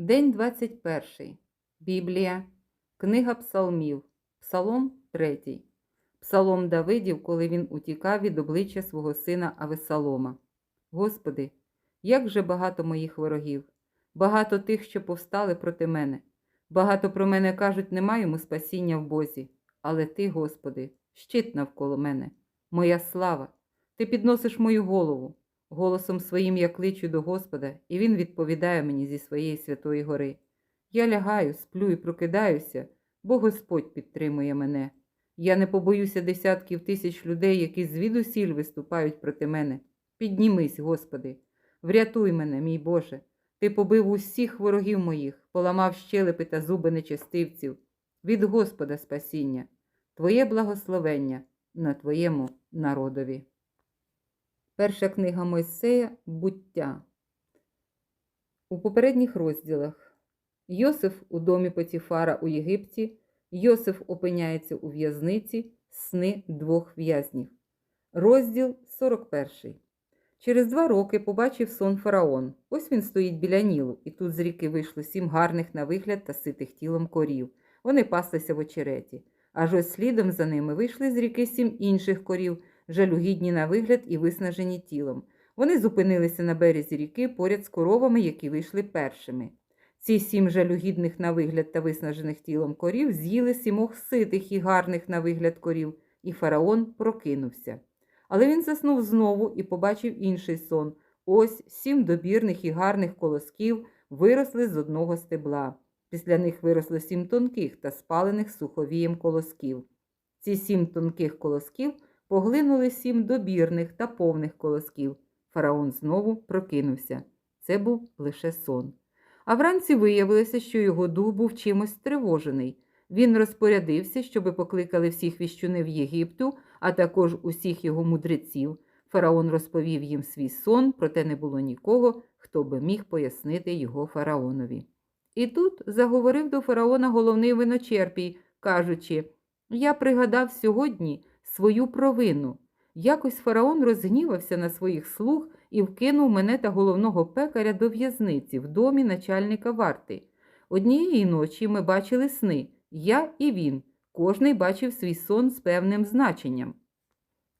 День 21. Біблія. Книга Псалмів. Псалом 3. Псалом Давидів, коли він утікав від обличчя свого сина Авесалома. Господи, як же багато моїх ворогів, багато тих, що повстали проти мене. Багато про мене кажуть, нема йому спасіння в Бозі. Але Ти, Господи, щит навколо мене, моя слава, Ти підносиш мою голову. Голосом своїм я кличу до Господа, і Він відповідає мені зі своєї святої гори. Я лягаю, сплю і прокидаюся, бо Господь підтримує мене. Я не побоюся десятків тисяч людей, які звідусіль виступають проти мене. Піднімись, Господи, врятуй мене, мій Боже. Ти побив усіх ворогів моїх, поламав щелепи та зуби нечестивців. Від Господа спасіння, Твоє благословення на Твоєму народові. Перша книга Мойсея Буття. У попередніх розділах Йосиф у домі Потіфара у Єгипті, Йосиф опиняється у в'язниці сни двох в'язнів. Розділ 41. Через два роки побачив сон фараон. Ось він стоїть біля Нілу, і тут з ріки вийшло сім гарних на вигляд та ситих тілом корів. Вони паслися в очереті. Аж ось слідом за ними вийшли з ріки сім інших корів, жалюгідні на вигляд і виснажені тілом. Вони зупинилися на березі ріки поряд з коровами, які вийшли першими. Ці сім жалюгідних на вигляд та виснажених тілом корів з'їли сімох ситих і гарних на вигляд корів, і фараон прокинувся. Але він заснув знову і побачив інший сон. Ось сім добірних і гарних колосків виросли з одного стебла. Після них виросло сім тонких та спалених суховієм колосків. Ці сім тонких колосків поглинули сім добірних та повних колосків. Фараон знову прокинувся. Це був лише сон. А вранці виявилося, що його дух був чимось стривожений. Він розпорядився, щоби покликали всіх віщунів Єгипту, а також усіх його мудреців. Фараон розповів їм свій сон, проте не було нікого, хто би міг пояснити його фараонові. І тут заговорив до фараона головний виночерпій, кажучи: Я пригадав сьогодні свою провину. Якось фараон розгнівався на своїх слуг і вкинув мене та головного пекаря до в'язниці в домі начальника варти. Однієї ночі ми бачили сни, я і він. Кожний бачив свій сон з певним значенням.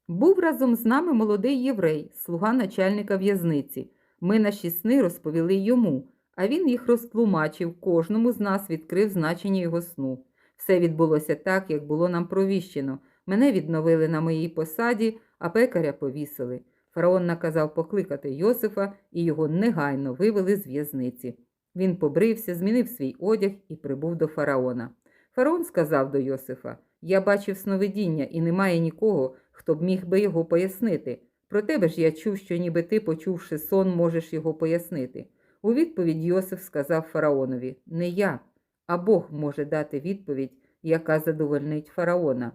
Був разом з нами молодий єврей, слуга начальника в'язниці. Ми наші сни розповіли йому, а він їх розтлумачив, кожному з нас відкрив значення його сну. Все відбулося так, як було нам провіщено. Мене відновили на моїй посаді, а пекаря повісили. Фараон наказав покликати Йосифа і його негайно вивели з в'язниці. Він побрився, змінив свій одяг і прибув до фараона. Фараон сказав до Йосифа: Я бачив сновидіння, і немає нікого, хто б міг би його пояснити. Про тебе ж я чув, що ніби ти, почувши сон, можеш його пояснити. У відповідь Йосиф сказав фараонові: Не я, а Бог може дати відповідь, яка задовольнить фараона.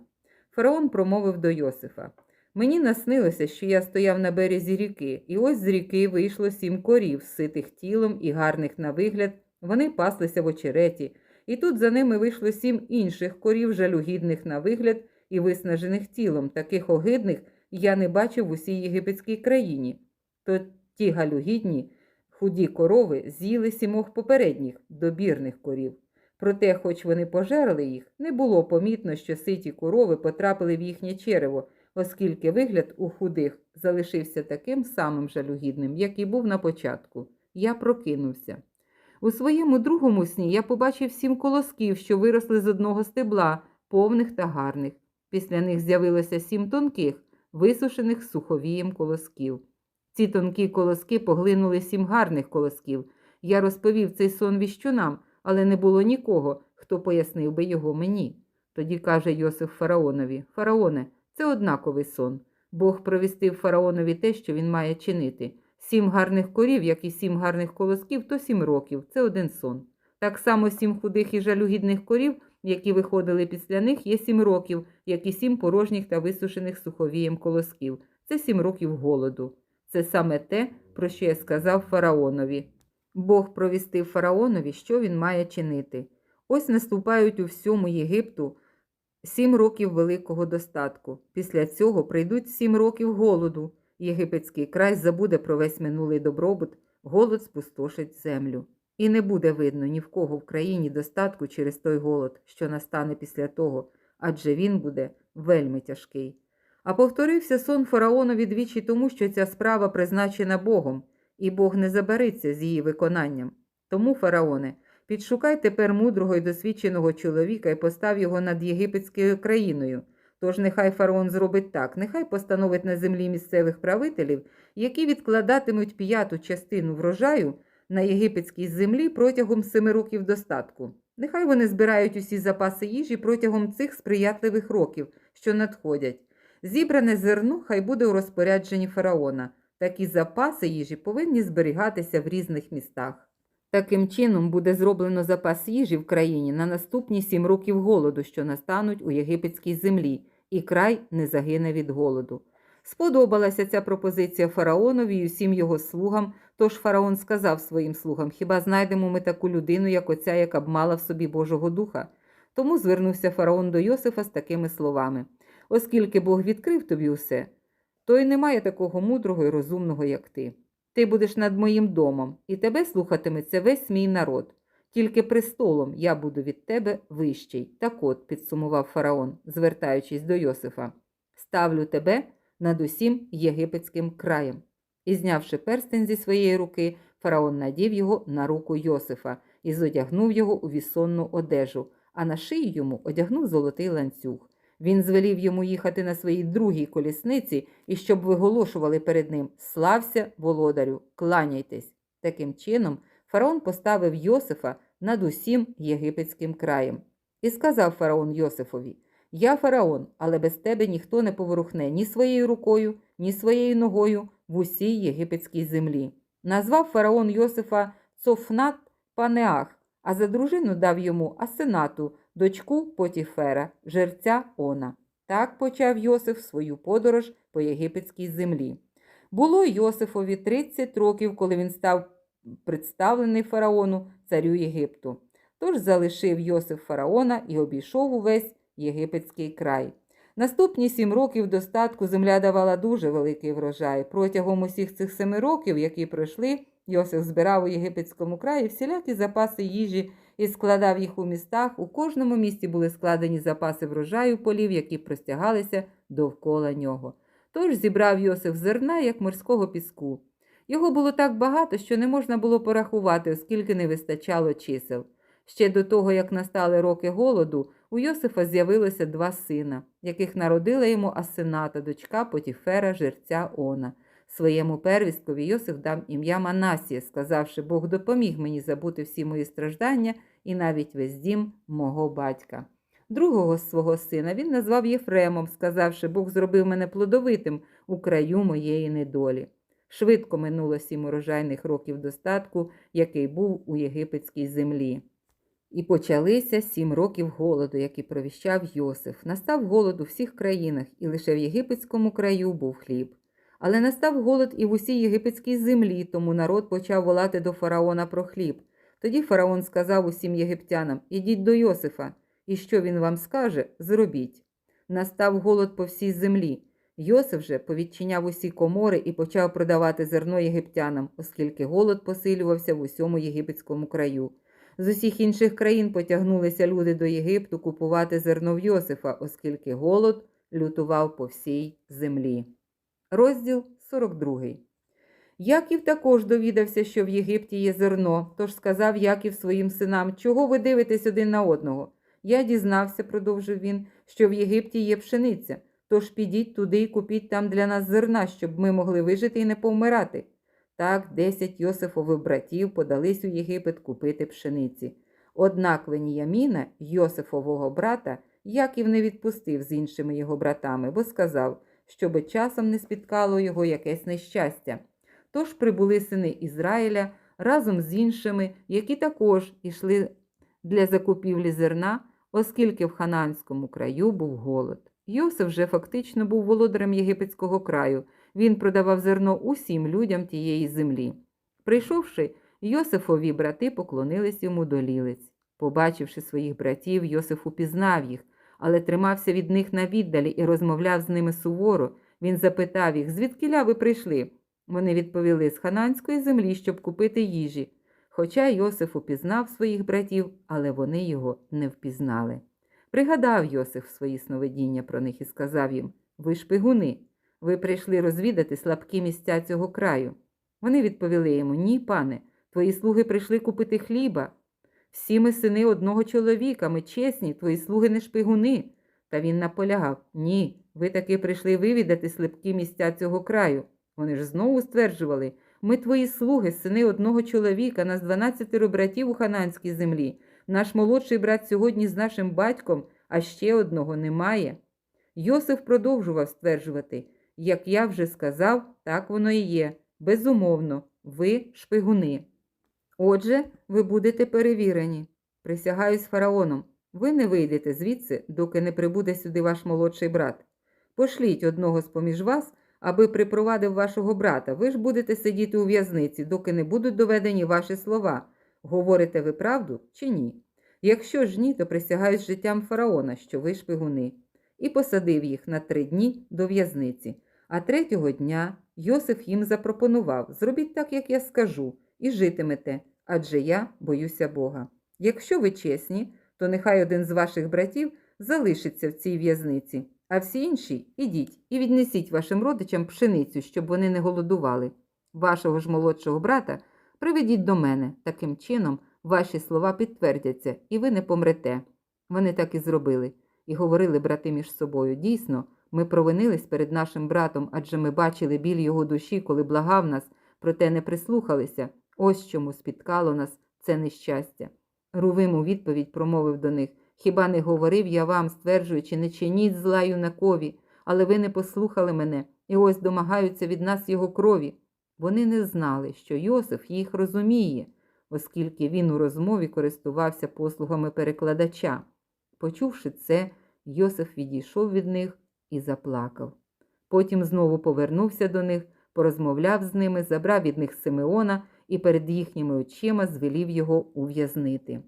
Фараон промовив до Йосифа: Мені наснилося, що я стояв на березі ріки, і ось з ріки вийшло сім корів, ситих тілом і гарних на вигляд. Вони паслися в очереті, і тут за ними вийшло сім інших корів, жалюгідних на вигляд і виснажених тілом, таких огидних я не бачив в усій єгипетській країні. То ті галюгідні, худі корови з'їли сімох попередніх добірних корів. Проте, хоч вони пожерли їх, не було помітно, що ситі корови потрапили в їхнє черево, оскільки вигляд у худих залишився таким самим жалюгідним, як і був на початку. Я прокинувся. У своєму другому сні я побачив сім колосків, що виросли з одного стебла, повних та гарних. Після них з'явилося сім тонких, висушених суховієм колосків. Ці тонкі колоски поглинули сім гарних колосків. Я розповів цей сон віщунам, але не було нікого, хто пояснив би його мені. Тоді каже Йосиф фараонові: Фараоне, це однаковий сон. Бог провістив фараонові те, що він має чинити. Сім гарних корів, як і сім гарних колосків, то сім років це один сон. Так само сім худих і жалюгідних корів, які виходили після них, є сім років, як і сім порожніх та висушених суховієм колосків. Це сім років голоду. Це саме те, про що я сказав фараонові. Бог провістив фараонові, що він має чинити. Ось наступають у всьому Єгипту сім років великого достатку. Після цього прийдуть сім років голоду. Єгипетський край забуде про весь минулий добробут, голод спустошить землю. і не буде видно ні в кого в країні достатку через той голод, що настане після того, адже він буде вельми тяжкий. А повторився сон фараонові двічі тому, що ця справа призначена Богом, і Бог не забариться з її виконанням. Тому, фараоне, підшукай тепер мудрого і досвідченого чоловіка і постав його над єгипетською країною. Тож нехай фараон зробить так, нехай постановить на землі місцевих правителів, які відкладатимуть п'яту частину врожаю на єгипетській землі протягом семи років достатку. Нехай вони збирають усі запаси їжі протягом цих сприятливих років, що надходять. Зібране зерно хай буде у розпорядженні фараона. Такі запаси їжі повинні зберігатися в різних містах. Таким чином буде зроблено запас їжі в країні на наступні сім років голоду, що настануть у єгипетській землі, і край не загине від голоду. Сподобалася ця пропозиція фараонові і усім його слугам, тож фараон сказав своїм слугам: Хіба знайдемо ми таку людину, як оця, яка б мала в собі Божого Духа? Тому звернувся фараон до Йосифа з такими словами: Оскільки Бог відкрив тобі усе, то й немає такого мудрого і розумного, як ти. Ти будеш над моїм домом, і тебе слухатиметься весь мій народ. Тільки престолом я буду від тебе вищий. Так от, підсумував фараон, звертаючись до Йосифа, ставлю тебе над усім єгипетським краєм. І, знявши перстень зі своєї руки, фараон надів його на руку Йосифа і зодягнув його у вісонну одежу, а на шию йому одягнув золотий ланцюг. Він звелів йому їхати на своїй другій колісниці і щоб виголошували перед ним Слався, володарю, кланяйтесь. Таким чином, фараон поставив Йосифа над усім єгипетським краєм. І сказав фараон Йосифові: Я фараон, але без тебе ніхто не поворухне ні своєю рукою, ні своєю ногою в усій єгипетській землі. Назвав фараон Йосифа Цофнат Панеах, а за дружину дав йому Асенату, дочку Потіфера, жерця Она. Так почав Йосиф свою подорож по єгипетській землі. Було Йосифові 30 років, коли він став представлений фараону царю Єгипту. Тож залишив Йосиф фараона і обійшов увесь єгипетський край. Наступні сім років достатку земля давала дуже великий врожай. Протягом усіх цих семи років, які пройшли, Йосиф збирав у єгипетському краї всілякі запаси їжі і складав їх у містах. У кожному місті були складені запаси врожаю полів, які простягалися довкола нього. Тож зібрав Йосиф зерна, як морського піску. Його було так багато, що не можна було порахувати, оскільки не вистачало чисел. Ще до того, як настали роки голоду, у Йосифа з'явилося два сина, яких народила йому Асената, дочка Потіфера, жерця Она. Своєму первісткові Йосиф дав ім'я Манасія, сказавши, Бог допоміг мені забути всі мої страждання і навіть весь дім мого батька. Другого свого сина він назвав Єфремом, сказавши, Бог зробив мене плодовитим у краю моєї недолі. Швидко минуло сім урожайних років достатку, який був у єгипетській землі. І почалися сім років голоду, який провіщав Йосиф. Настав голод у всіх країнах, і лише в єгипетському краю був хліб. Але настав голод і в усій єгипетській землі, тому народ почав волати до фараона про хліб. Тоді фараон сказав усім єгиптянам: Ідіть до Йосифа, і що він вам скаже, зробіть. Настав голод по всій землі. Йосиф же повідчиняв усі комори і почав продавати зерно єгиптянам, оскільки голод посилювався в усьому єгипетському краю. З усіх інших країн потягнулися люди до Єгипту купувати зерно в Йосифа, оскільки голод лютував по всій землі. Розділ 42. Яків також довідався, що в Єгипті є зерно, тож сказав Яків своїм синам, чого ви дивитесь один на одного? Я дізнався, продовжив він, що в Єгипті є пшениця, тож підіть туди і купіть там для нас зерна, щоб ми могли вижити і не повмирати. Так десять Йосифових братів подались у Єгипет купити пшениці. Однак Веніяміна, Йосифового брата, Яків не відпустив з іншими його братами, бо сказав, щоби часом не спіткало його якесь нещастя. Тож прибули сини Ізраїля разом з іншими, які також ішли для закупівлі зерна, оскільки в хананському краю був голод. Йосиф вже фактично був володарем єгипетського краю. Він продавав зерно усім людям тієї землі. Прийшовши, Йосифові брати поклонились йому до лілиць. Побачивши своїх братів, Йосиф упізнав їх, але тримався від них на віддалі і розмовляв з ними суворо. Він запитав їх, звідкиля ви прийшли. Вони відповіли з хананської землі, щоб купити їжі. Хоча Йосиф упізнав своїх братів, але вони його не впізнали. Пригадав Йосиф свої сновидіння про них і сказав їм: Ви шпигуни, ви прийшли розвідати слабкі місця цього краю. Вони відповіли йому: Ні, пане, твої слуги прийшли купити хліба. Всі ми сини одного чоловіка, ми чесні, твої слуги не шпигуни. Та він наполягав: Ні, ви таки прийшли вивідати слабкі місця цього краю. Вони ж знову стверджували: ми твої слуги, сини одного чоловіка, нас дванадцятеро братів у хананській землі. Наш молодший брат сьогодні з нашим батьком, а ще одного немає. Йосиф продовжував стверджувати, як я вже сказав, так воно і є. Безумовно, ви шпигуни. Отже, ви будете перевірені. Присягаюсь фараоном. Ви не вийдете звідси, доки не прибуде сюди ваш молодший брат. Пошліть одного з поміж вас, аби припровадив вашого брата. Ви ж будете сидіти у в'язниці, доки не будуть доведені ваші слова. Говорите ви правду чи ні? Якщо ж ні, то присягаюсь життям фараона, що ви шпигуни, і посадив їх на три дні до в'язниці. А третього дня Йосиф їм запропонував зробіть так, як я скажу, і житимете, адже я боюся Бога. Якщо ви чесні, то нехай один з ваших братів залишиться в цій в'язниці, а всі інші ідіть і віднесіть вашим родичам пшеницю, щоб вони не голодували. Вашого ж молодшого брата приведіть до мене. Таким чином, ваші слова підтвердяться, і ви не помрете. Вони так і зробили, і говорили брати між собою. Дійсно, ми провинились перед нашим братом, адже ми бачили біль його душі, коли благав нас, проте не прислухалися. Ось чому спіткало нас це нещастя. Рувим у відповідь промовив до них Хіба не говорив я вам, стверджуючи, не чиніть зла юнакові, але ви не послухали мене, і ось домагаються від нас його крові. Вони не знали, що Йосиф їх розуміє, оскільки він у розмові користувався послугами перекладача. Почувши це, Йосиф відійшов від них і заплакав. Потім знову повернувся до них, порозмовляв з ними, забрав від них Симеона і перед їхніми очима звелів його ув'язнити.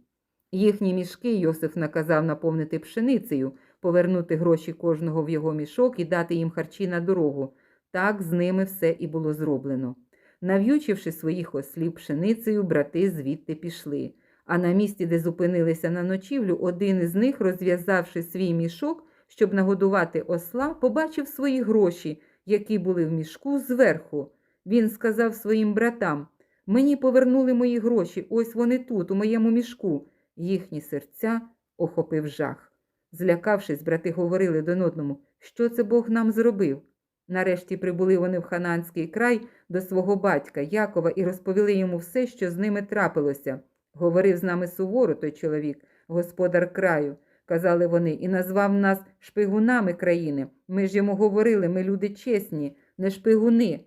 Їхні мішки Йосиф наказав наповнити пшеницею, повернути гроші кожного в його мішок і дати їм харчі на дорогу. Так з ними все і було зроблено. Нав'ючивши своїх ослів пшеницею, брати звідти пішли. А на місці, де зупинилися на ночівлю, один із них, розв'язавши свій мішок, щоб нагодувати осла, побачив свої гроші, які були в мішку зверху. Він сказав своїм братам Мені повернули мої гроші, ось вони тут, у моєму мішку. Їхні серця охопив жах. Злякавшись, брати говорили один одному, що це Бог нам зробив. Нарешті прибули вони в Хананський край до свого батька Якова і розповіли йому все, що з ними трапилося. Говорив з нами суворо той чоловік, господар краю, казали вони, і назвав нас шпигунами країни. Ми ж йому говорили, ми люди чесні, не шпигуни.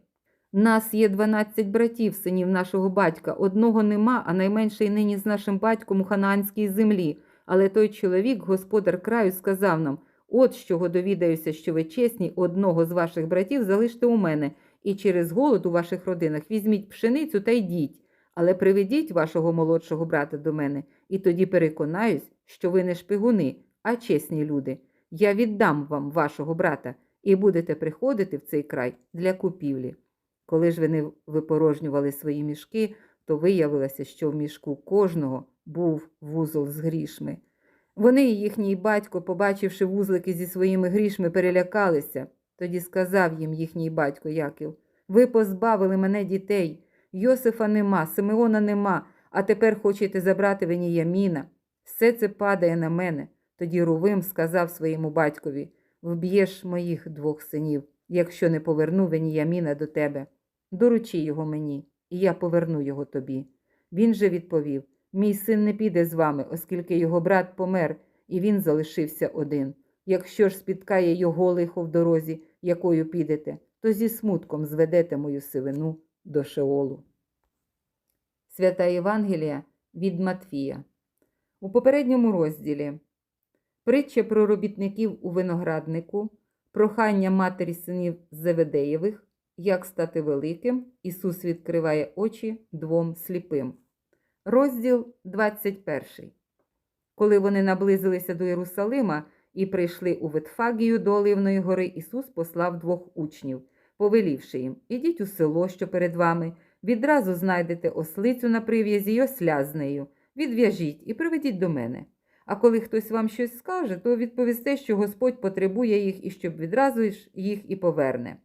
Нас є дванадцять братів, синів нашого батька. Одного нема, а найменший нині з нашим батьком у хананській землі. Але той чоловік, господар краю, сказав нам: От з чого довідаюся, що ви чесні, одного з ваших братів залиште у мене, і через голод у ваших родинах візьміть пшеницю та йдіть. Але приведіть вашого молодшого брата до мене, і тоді переконаюсь, що ви не шпигуни, а чесні люди. Я віддам вам вашого брата, і будете приходити в цей край для купівлі. Коли ж вони випорожнювали свої мішки, то виявилося, що в мішку кожного був вузол з грішми. Вони і їхній батько, побачивши вузлики зі своїми грішми, перелякалися. Тоді сказав їм їхній батько Яків Ви позбавили мене дітей. Йосифа нема, Симеона нема, а тепер хочете забрати Веніяміна. Все це падає на мене. Тоді Рувим сказав своєму батькові Вб'єш моїх двох синів, якщо не поверну Веніяміна до тебе. Доручи його мені, і я поверну його тобі. Він же відповів Мій син не піде з вами, оскільки його брат помер, і він залишився один. Якщо ж спіткає його лихо в дорозі, якою підете, то зі смутком зведете мою сивину до Шеолу. Свята Євангелія від Матфія. У попередньому розділі притча про робітників у винограднику, прохання матері синів Зеведеєвих, як стати великим, Ісус відкриває очі двом сліпим. Розділ 21. Коли вони наблизилися до Єрусалима і прийшли у Ветфагію до Оливної гори, Ісус послав двох учнів, повелівши їм Ідіть у село, що перед вами, відразу знайдете ослицю на прив'язі й осля з нею. Відв'яжіть і приведіть до мене. А коли хтось вам щось скаже, то відповісте, що Господь потребує їх і щоб відразу їх і поверне.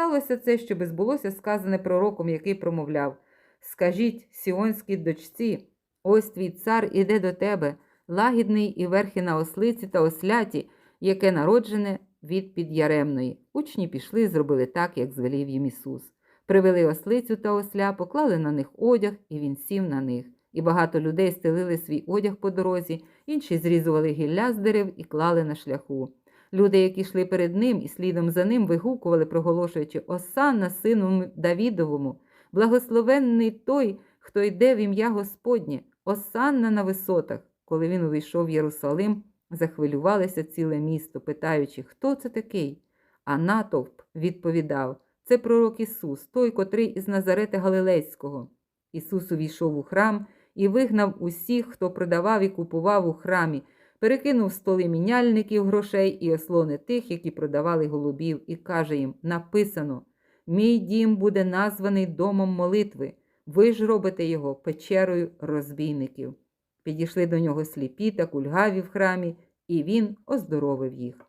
Сталося це, щоби збулося сказане пророком, який промовляв Скажіть сіонській дочці, ось твій цар іде до тебе, лагідний і верхи на ослиці та осляті, яке народжене від підяремної. Учні пішли і зробили так, як звелів їм Ісус. Привели ослицю та осля, поклали на них одяг, і він сів на них. І багато людей стелили свій одяг по дорозі, інші зрізували гілля з дерев і клали на шляху. Люди, які йшли перед ним і слідом за ним, вигукували, проголошуючи Осанна, сину Давідовому, благословенний той, хто йде в ім'я Господнє, Осанна на висотах. Коли він увійшов в Єрусалим, захвилювалося ціле місто, питаючи, хто це такий? А натовп відповідав: Це пророк Ісус, той, котрий із Назарета Галилейського. Ісус увійшов у храм і вигнав усіх, хто продавав і купував у храмі, перекинув столи міняльників грошей і ослони тих, які продавали голубів, і каже їм: Написано: Мій дім буде названий домом молитви. Ви ж робите його печерою розбійників. Підійшли до нього сліпі та кульгаві в храмі, і він оздоровив їх.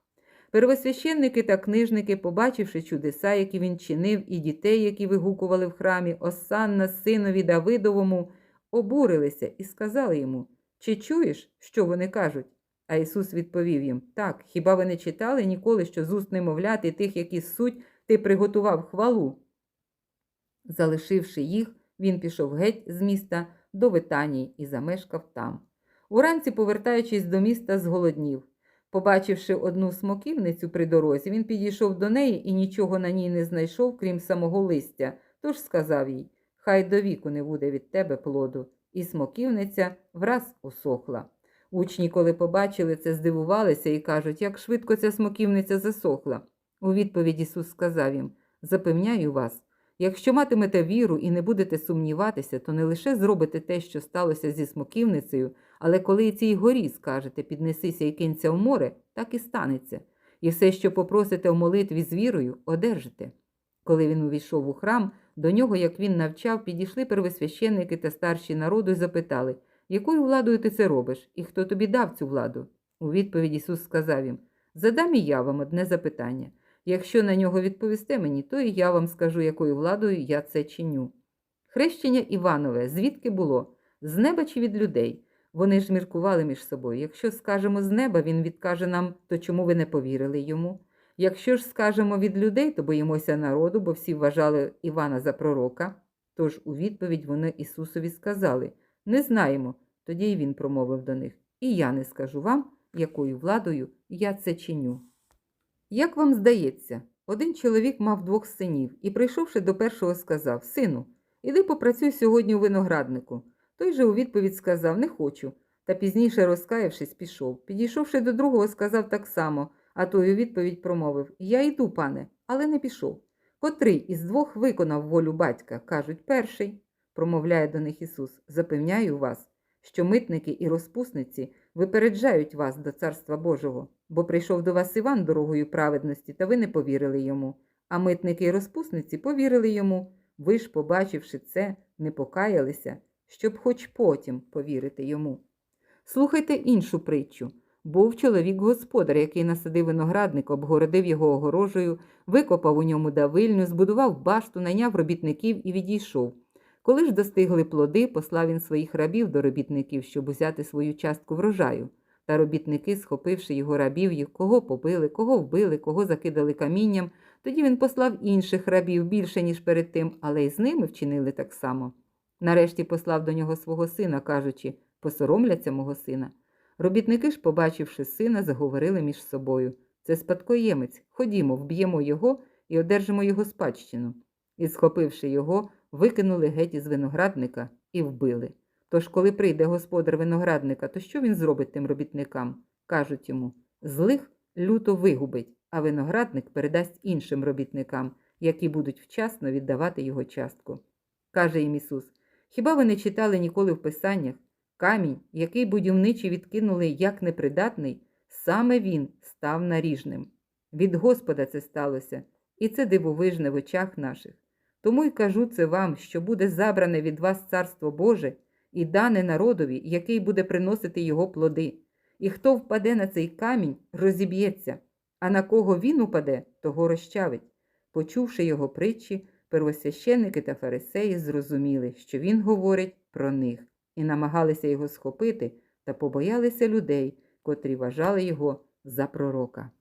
Первосвященники та книжники, побачивши чудеса, які він чинив, і дітей, які вигукували в храмі Осанна синові Давидовому, обурилися і сказали йому: Чи чуєш, що вони кажуть? А Ісус відповів їм: Так, хіба ви не читали ніколи, що з уст немовляти тих, які суть, ти приготував хвалу? Залишивши їх, він пішов геть з міста до Витанії і замешкав там. Уранці, повертаючись до міста, зголоднів. Побачивши одну смоківницю при дорозі, він підійшов до неї і нічого на ній не знайшов, крім самого листя, тож сказав їй Хай до віку не буде від тебе плоду. І смоківниця враз усохла. Учні, коли побачили це, здивувалися і кажуть, як швидко ця смоківниця засохла. У відповідь Ісус сказав їм Запевняю вас, якщо матимете віру і не будете сумніватися, то не лише зробите те, що сталося зі смоківницею, але коли і цій горі скажете піднесися і кинься в море, так і станеться. І все, що попросите в молитві з вірою, одержите. Коли він увійшов у храм, до нього, як він навчав, підійшли первосвященники та старші народу і запитали, якою владою ти це робиш, і хто тобі дав цю владу? У відповідь Ісус сказав їм Задам і я вам одне запитання. Якщо на нього відповісте мені, то і я вам скажу, якою владою я це чиню. Хрещення Іванове звідки було? З неба чи від людей? Вони ж міркували між собою. Якщо скажемо з неба, він відкаже нам, то чому ви не повірили йому? Якщо ж скажемо від людей, то боїмося народу, бо всі вважали Івана за пророка. Тож у відповідь вони Ісусові сказали Не знаємо. Тоді й він промовив до них І я не скажу вам, якою владою я це чиню. Як вам здається, один чоловік мав двох синів і, прийшовши до першого, сказав Сину, іди попрацюй сьогодні у винограднику. Той же у відповідь сказав Не хочу. Та пізніше, розкаявшись, пішов. Підійшовши до другого, сказав так само, а той у відповідь промовив Я йду, пане, але не пішов. Котрий із двох виконав волю батька, кажуть, перший, промовляє до них Ісус, запевняю вас, що митники і розпусниці випереджають вас до Царства Божого, бо прийшов до вас Іван дорогою праведності, та ви не повірили йому. А митники і розпусниці повірили йому. Ви ж, побачивши це, не покаялися, щоб хоч потім повірити йому. Слухайте іншу притчу. Був чоловік господар, який насадив виноградник, обгородив його огорожею, викопав у ньому давильню, збудував башту, найняв робітників і відійшов. Коли ж достигли плоди, послав він своїх рабів до робітників, щоб узяти свою частку врожаю. Та робітники, схопивши його рабів, їх кого побили, кого вбили, кого закидали камінням, тоді він послав інших рабів більше, ніж перед тим, але й з ними вчинили так само. Нарешті послав до нього свого сина, кажучи посоромляться мого сина. Робітники ж, побачивши сина, заговорили між собою це спадкоємець, ходімо, вб'ємо його і одержимо його спадщину. І, схопивши його, викинули геть із виноградника і вбили. Тож, коли прийде господар виноградника, то що він зробить тим робітникам? Кажуть йому злих люто вигубить, а виноградник передасть іншим робітникам, які будуть вчасно віддавати його частку. Каже їм Ісус: Хіба ви не читали ніколи в Писаннях? Камінь, який будівничі відкинули як непридатний, саме він став наріжним. Від Господа це сталося, і це дивовижне в очах наших. Тому й кажу це вам, що буде забране від вас царство Боже і дане народові, який буде приносити його плоди. І хто впаде на цей камінь, розіб'ється, а на кого він упаде, того розчавить. Почувши його притчі, первосвященники та фарисеї зрозуміли, що він говорить про них, і намагалися його схопити та побоялися людей, котрі вважали його за пророка.